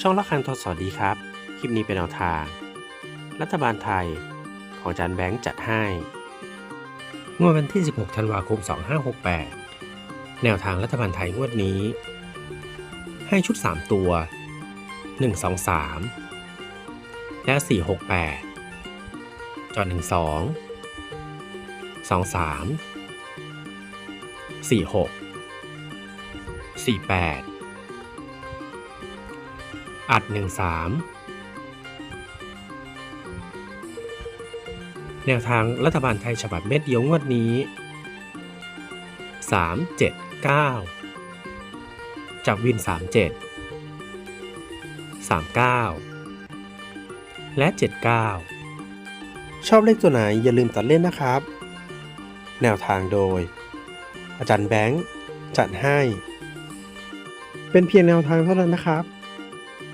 ช่องละคันทศดีครับ คลิปนี้เป็นแนวทาง รัฐบาลไทยของจารย์แบงค์จัดให้งวดวันที่ 16 ธันวาคม 2568 แนวทางรัฐบาลไทยงวดนี้ ให้ชุด 3 ตัว 1 2 3 และ 4 6 8 จอด 1 2 2 3 4 6 4 8 อัด 1 3 แนวทางรัฐบาลไทยฉบับเม็ดเดียวงวดนี้ 3 7 9จับวิน 37 39 และ 79 ชอบเลขตัวไหนอย่าลืมตัดเล่นนะครับ แนวทางโดย อาจารย์แบงค์จัดให้ เป็นเพียงแนวทางเท่านั้นนะครับ